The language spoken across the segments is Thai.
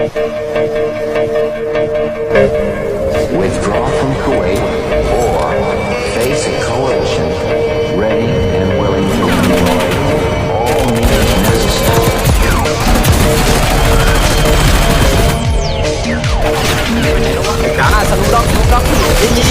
Withdraw from Kuwait or face a coalition ready and willing to employ all means necessary. จ้าสนุกด็อกสนุกด็อกยิ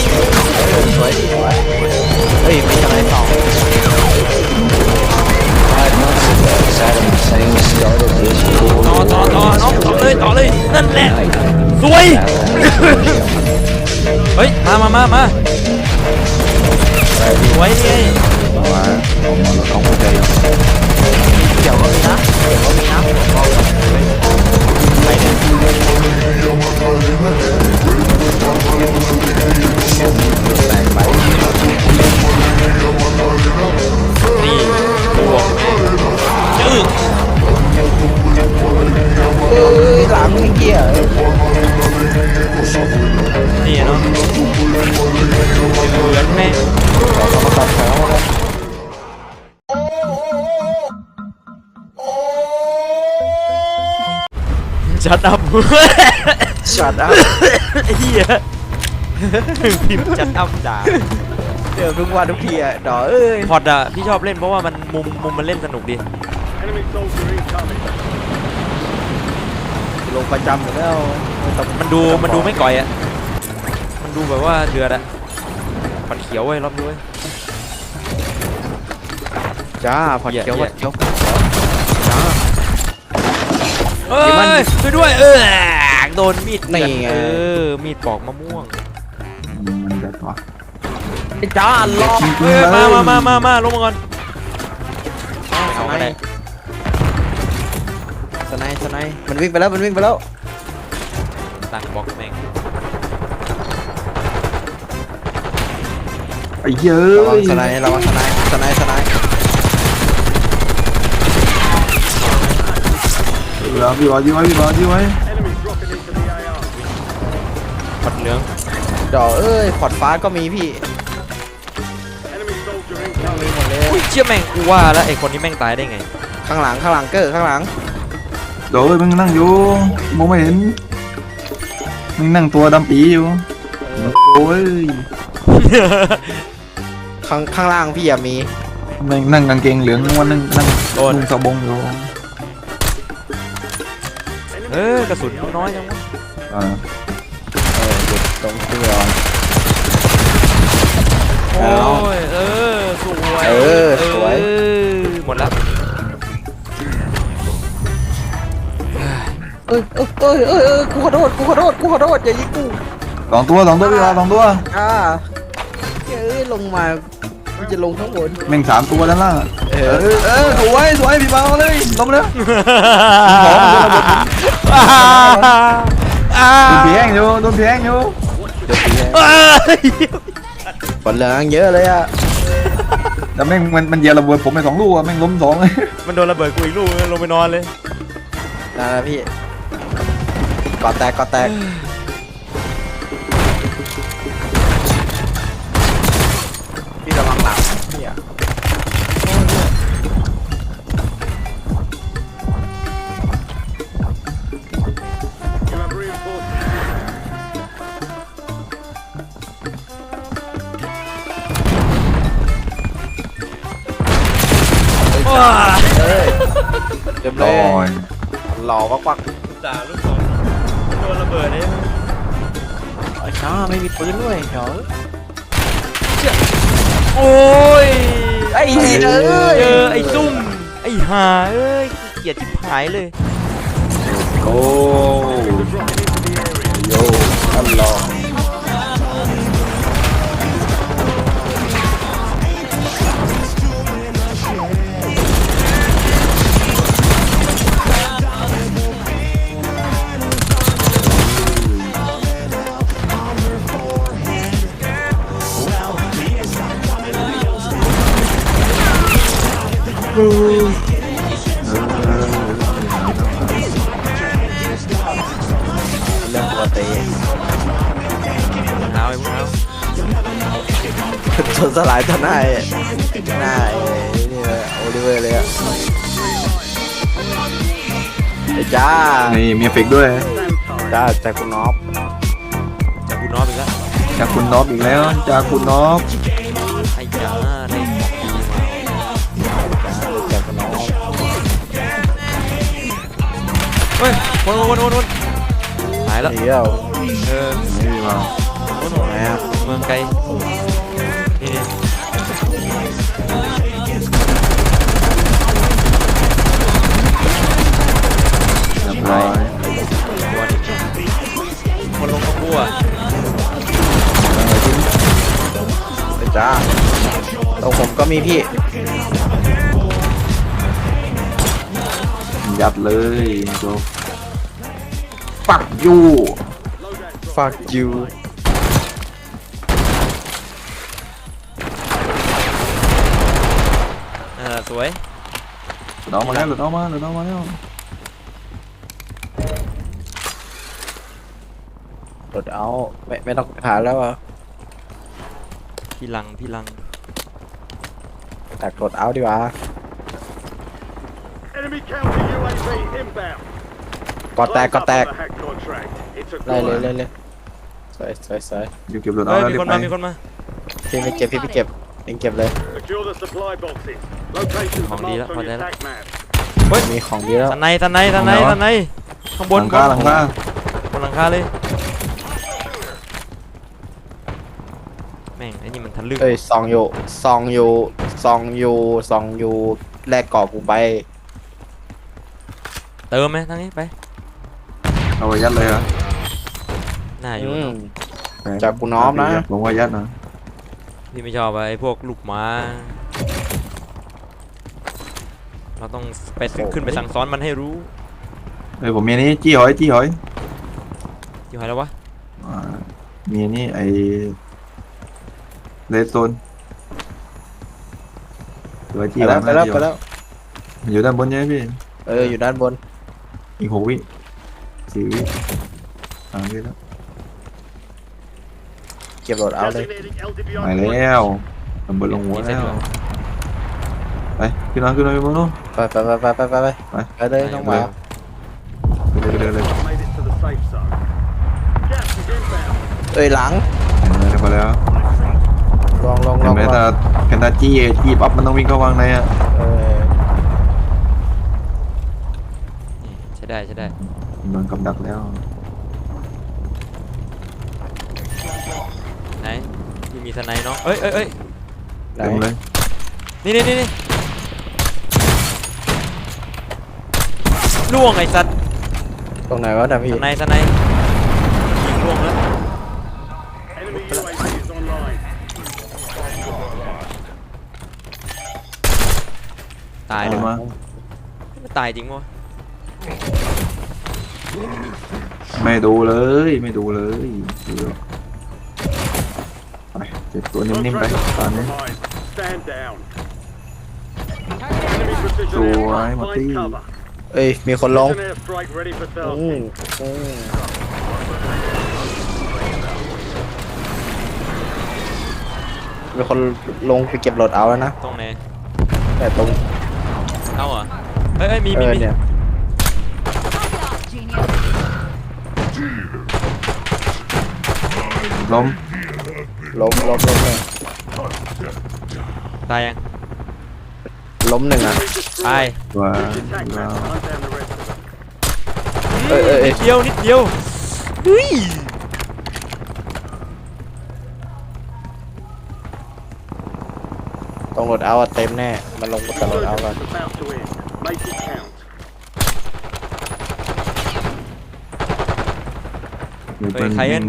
ชัดอัพช็อตอะไอ้เหี้ยพิมพ์ชัดอัพด่าเดี๋ยวทุกวันทุกทีอะดอเอ้ยพอดอะพี่ชอบเล่นเพราะว่ามันมุมมุมมันเล่นสนุกดีลงประจำอยู่แล้วแต่มันดูมันดูไม่ก่อยอะมันดูแบบว่าเดือดอะผัดเขียวเว้ยรอบนี้เว้ยจ้าผ่อนเหี้ยเขียวเหี้ผ่อยนเขียวจ้า เอ้เดี๋ยวมันยช่วยด้วยเออโดนมีดนี่ไง เออมีดปอกมะม่วงมันจะต่อไอ้จ้าลอกเอ้ยมามามามามาลงมาก่อนเอาไม่ได้สไนด์สไนด์มันวิ่งไปแล้วมันวิ่งไปแล้วตั้งบล็อกแม่งไอ้เหี้ยระวัเอ้งยสไนด์ระวังสไนด์สไนด์สไน ด์พี่บอลพี่บอลยื้อไว้พี่บอลยื้อไว้ผัดเหลืองดอกเอ้ยพอร์ตฟ้าก็มีพี่มีหมดเลยอุ้ยเชี่ยแม่งกูว่าแล้วไอ้คนนี้แม่งตายได้ไง ข้างหลังข้างหลังเกอร์ข้างหลังโดยมึงนั่งอยู่มองไม่เห็นมึงนั่งตัวดำปีอยู่โอ้ยข้างข้างล่างพี่อย่ามีแม่งนั่งกางเกงเหลืองวันนึงนั่งนุ่งสบงอยู่ เออกระสุนน้อยจังวะอ่าเออหยุดตรงเครื่องโอ้ยเออสวยเออสวย เออหมดแล้วเอ้ยเอ้ยเอ้ยเอ้ยเอ้ยกูขอโทษกูขอโทษกูขอโทษอย่ายิงกูสองตัวสองตัวพี่บอลสองตัวอ่าเอ้ยลงมากูจะลงข้างบนแม่งสามตัวด้านล่างเอเอออเออสวยสวยพี่บอลเลยล้มเลยอ่า โดนเพียงอยู่โดนเพียงอยู่เดี๋ยวตีให้เอ้ยฝนเหลืองเยอะเลยอะแต่แม่งมันมันเหยียบระเบิดผมไปสองลูกอะแม่งล้มสองเลยมันโดนระเบิดกูอีกลูกลงไปนอนเลยนั่นแหละพี่กอดแตกกอดแตก เอ้ยเต็มเลโอ้ยยหล่อวักวักจ่าลูกสองโดนระเบิดเลยไอ้ช้าไม่มีปืนด้วยเดี๋ยวโอ้ยไอ้เหี้ยเอ้ยเจอไอ้ซุ่มไอ้ห่าเอ้ยเกลียดชิบหายเลย โอ้ ชนสลายต่อหน้าไอ้หน้าไอ้นี่เลยโอลิเวอร์เลยอะไอ้จ้านี่มีเอฟเฟกต์ด้วยเจ้าจากคุณน็อปจากคุณน้องอีกแล้วจากคุณน็อปอีกแล้วจากคุณน็อปไอ้ยาได้ของดีมาจ้าจากคุณน็อปเฮ้ยวนวนวนวนวนหายแล้วเดี๋ยวเออไม่มีมาวนวนไหนอะเมืองไกล เรียบร้อยคนลงก็กลัวไปจ้าตรงผมก็มีพี่ ยัดเลยโจปักยู fuck you อ่าสวย หลุดออกมาแล้วหลุดออกมาหลุดออกมาแล้ว รถเอาไม่ไม่ต้องหาแล้วอะพี่ลังพี่ลังจากรถเอาดีกว่า Enemy counter UAV inbound. กอดแตกกอดแตก Close up on the hack contract. It's a ไล่เลย grind. เลยเลยสวยสวยสวยอยู่เก็บหลุดออเฮ้กยแล้วมีรีบคนไปมามีคนมาพี่ไม่เก็บพี่ไม่เก็บเองเก็บเลย Secure the supply boxes. Locations Không are đi marked đó, on your khỏi attack map. มีของดีแล้ว สันในสันในสันในสันในข้างบหนลังคาหลังคาบนหลังคาเลย แม่งไอ้นี่มันทะลึ่งเอ้ยซองอยู่ซองอยู่ซองอยู่ซองอยู่แลกกรอบกูไป เติมไหมทางนี้ไปเอาไว้ยัดเลยเหรอน่าอยู่อืมไปจากกูน้อมนะ ผมว่ายัดนะพี่ไม่ชอบไอ้พวกลูกหมาเราต้องไปซื้อขึ้นไปสั่งสอนมันให้รู้เฮ้ยผมมีอันนี้จี้หอยจี้หอยอยู่ไหนแล้ววะอ่ามีอันนี่ไอ เลสโซนเดี๋ยวไอ้จี้ไปหแล้ลัวงไปแล้วจี้ไปแล้ว มันอยู่ด้านบนใช่ไหมพี่ เออ อยู่ด้านบน อีกหกวิสี่วิอ่าวิแล้วเก็บรถเอาเลย Designating LDBR ไป point. แล้วตำบลลงหัวแล้ว ไปขึ้นมาขึ้นมาขึ้นมาโน่นไปไปไปไปไปไปไปไป ไปเลยน้องหมา ไปเลยไปเลยไปเลย Made it to the safe zone. Gas is inbound. เอ้ยหลัง เห็นไหมไปแล้ว ลองลองลเห็อนงไหมลองถ้าแคนตาจี้จี้ปั๊บมันต้องวิ่งเข้าวางในอะเออนี่ใช้ได้ใช้ได้โดนกำดักแล้วไหนพี่มีสไนด์น้องเอ้ยเอ้ยเอ้ยไหนเต็มเลยนี่นี่นี่นี่ล่วงไอ้สัตว์ตรงไหนวะนะพี่สไนด์สไนด์ยิ ตายไปเลยมาไม่ตายจริงวะไม่ดูเลยไม่ดูเลยดูแล้วไปเจ็บตัว No นิ่มๆไป presence ตอนนี้ compromised. Stand down. Enemy precision Rồi, aircraft. mà Find tí. cover. เอ้ยมีคนลง Precision airstrike ready for อืม tasking. อืมมีคนลงไปเก็บรถเอาแล้วนะตรงไหนแต่ตรง เอาเหรอเอ้ยเอ้ยมีเอมีอมีเนี่ยล้มล้มล้มล้มเลยตายยังล้มหนึ่งอะตายตัว Attack ตัว map. Hunt down the rest of them. เออเออเอนิอดเดียวนิดเดียวเฮ้ย รงรถเอาอะเต็มแน่ มันลงกับรถเอาก่อน It's about to end. Make it count.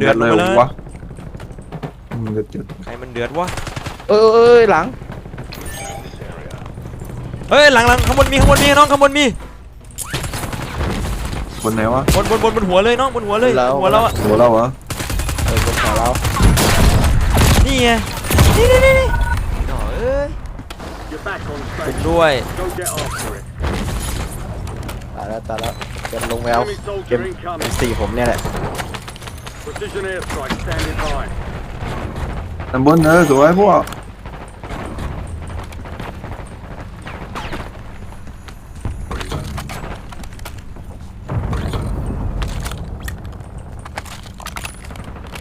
ยัดเลย วะอืมเดือดจุดใครมันเดือดวะ เออเออเออหลัง เฮ้ยหลังหลังข้างบนมีข้างบนมีน้องข้างบนมีคนไหนวะบนบนบนบนหัวเลยน้องบนหัวเลยแล้ว หัวเราอะหัวเราเหรอเออบนของเรานี่ไงนี่นี่นี่นี่หน่อย เอ้ย You're back on ผม station. ด้วย Go get after it. ตายแล้วตายแล้วเก็บลงไปเอา Enemy เก็บ soldier incoming. สี่ผมเนี่ยแหละ Precision airstrike standing by. ตำบลเออสวยพวก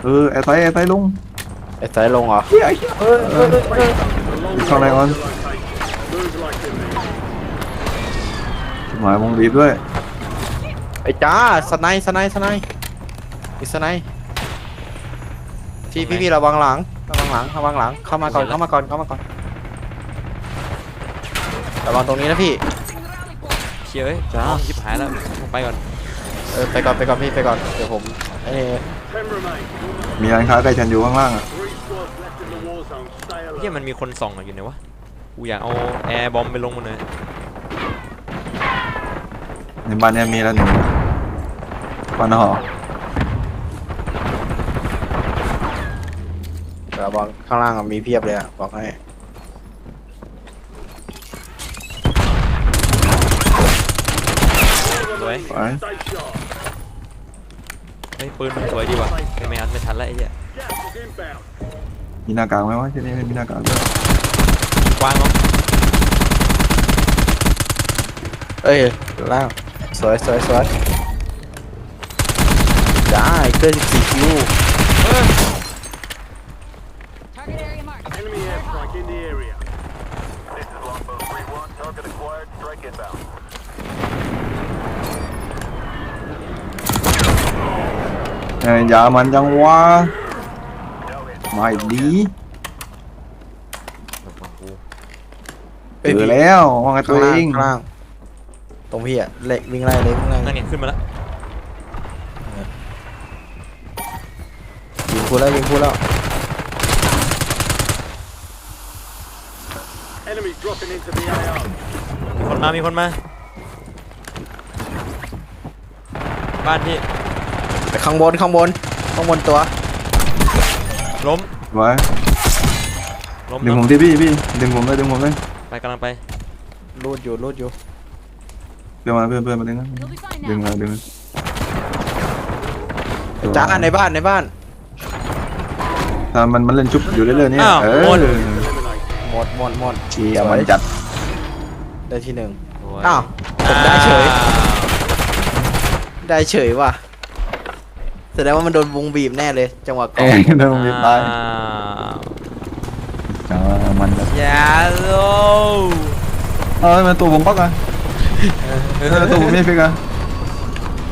เออ ไอ้ไซไอ้ไซลงไอ้สายลงเหรอเข้าไหนก่อ น Move like you mean. หมายวงรีบด้วย ไอ้จ้าสไนด์สไนด์สไนด์มีสไนด์พี่พี่พี่ระวังหลังระวังหลังระวังหลังเข้ามาก่อนเข้ามาก่อนเข้ามาก่อนระวังตรงนี้นะพี่เชียร์เอ้ยจ้าชิบหายแล้วลงไปก่อนเออไปก่อนไปก่อนพี่ไปก่อนเดี๋ยวผมเอ้ย Ten remain. มีร้านค้าใกล้ฉันอยู่ข้างล่างอะ เฮีย alert. มันมีคนส่องอยู่ไหนวะ กูอยากเอาแอร์บอมไปลงมันเลยในบ้านเนี้มีแล้วหนึ่งบ้านหอระวังข้างล่างอะมีเพียบเลยอะบอกให้สวยไป Stay sharp. เฮ้ยปืนมันสวยดีว่ะไม่ไม่อันไม่ทันแล้วไอ้เหี้ย Gas is inbound. มีหน้ากากไหมวะที่นี่ไม่มีหน้ากาก ด้วยกว้างเนาะเอ้ยล่างสวยสวยสวยได้เกิน14คิว Target area marked. Enemy airstrike in the area. เอ้ยอย่ามันจังวะไม่ดีเอ้ยเจอแล้วว่าไงตัข้าวงล่างเองข้างล่างตรงพี่อะเละวิ่งไล่เลยวิ่งไล่นั่นไงขึ้นมาแล้วยิงพูดแล้วยิงพูดแล้ว Enemies dropping into the AO. มีคนมา มีคนมา บ้านพี่ ไปข้างบนข้างบนข้างบนตัว ล้มไว้ล้มดึงผมเนาะที่พี่พี่ดึงผมเลยดึงผมเลยไปกำลังไปรูดอยู่รูดอยู่เพื่อนมาเพื่อนเพื่อนมาดึงนะ You'll be fine ดึง now. มาดึงมาจ้าในบ้านในบ้านถ้ามันมันเล่นชุบอยู่เรื่อยๆเนี่ยอ้าวเอหมดอหมดหมดหมดเชียร์มันจัดได้ที่หนึ่งโยอ้าวผมได้เฉย ได้เฉยว่ะ แสดงว่ามันโดนวงบีบแน่เลย จังหวะก่อเอ้นยโดนผมบีบตายอ้าวจ้ามันจัดอย่าโลเออมันตัวผมปักอะเออตัวผมไม่ฟิกอะ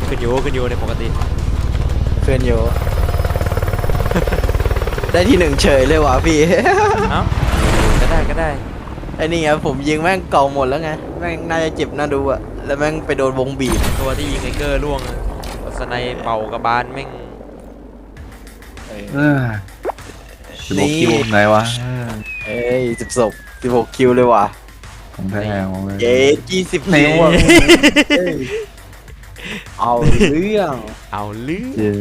ขึ้นอยู่ขึ้นอยู่ในปกติ เพื่อนอยู่ ได้ที่หนึ่งเฉยเลยว่ะพี่ เอ้าก็ได้ก็ได้ไอ้นี่ไงผมยิงแม่งเก่าหมดแล้วไง แม่งน่าจะเจ็บน่าดูอะแล้วแม่งไปโดนวงบีบตัวที่ยิงไอเกอร์ล่วง สไนเป่ากระบาลแม่งเออสิบหกคิวไหนวะเออเอ้ยสิบศพสิบหกคิวเลยว่ะของแท้ของเลยเย้ยี่สิบนี่คิวอะเอ้ยเอาเรื่อง เอาลือเจ้า